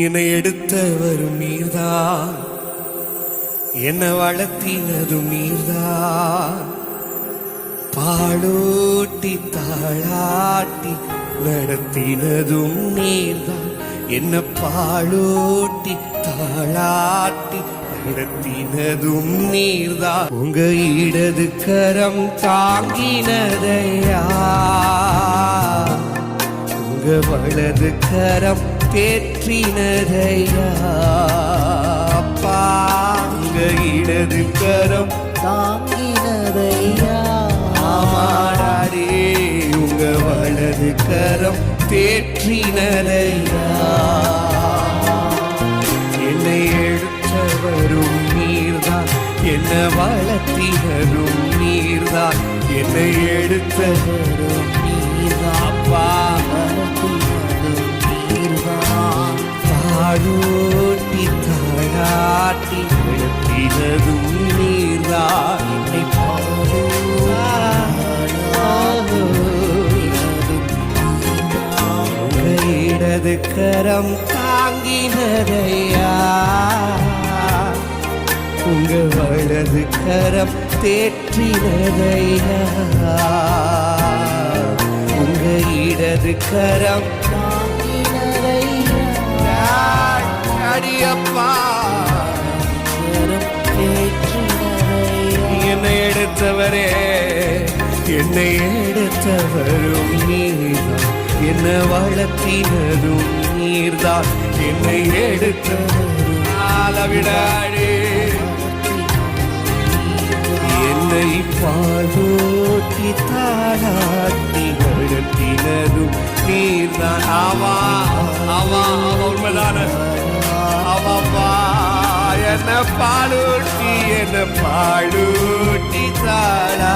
என்னை எடுத்தவரும் நீர்தான். என்னை வளர்த்தினதும் நீர்தான். பாலூட்டி தாளாட்டி நடத்தினதும் நீர்தான். என்ன பாலூட்டி தாளாட்டி நடத்தினதும் நீர்தான். உங்க இடது கரம் தாங்கினதையா? உங்க வலது கரம் தேற்றினதையா அப்பா இடது கரம் தாங்கினதையா? ஆமாடாரே உங்க வலது கரம் தேற்றினதையா? என்னை எழுத்தவரும் நீர்தான் என்ன வளர்த்தினரும் நீர்தான் என்னை எடுத்தவரும் நீர்தான். தாழோட்டி தாழாட்டி எடுத்தினதும் நீர்தான் என்னை உங்க இடது கரம் தாங்கினதையா உங்க வலது கரம் தேற்றினதையா உங்க இடது கரம் தாங்கினதையா என்னை எடுத்தவரும் நீர்தான். என்ன வளர்த்தினதும் நீர்தான். என்னை எடுத்தவரும் அளவிடாடே என்னை பாலூட்டி தாராட்டி நடத்தினதும் நீர்தான். ஆவா ஆவா உண்மைதான. ஆமாப்பா என்ன பாலூட்டி என்ன பாலூட்டி தாரா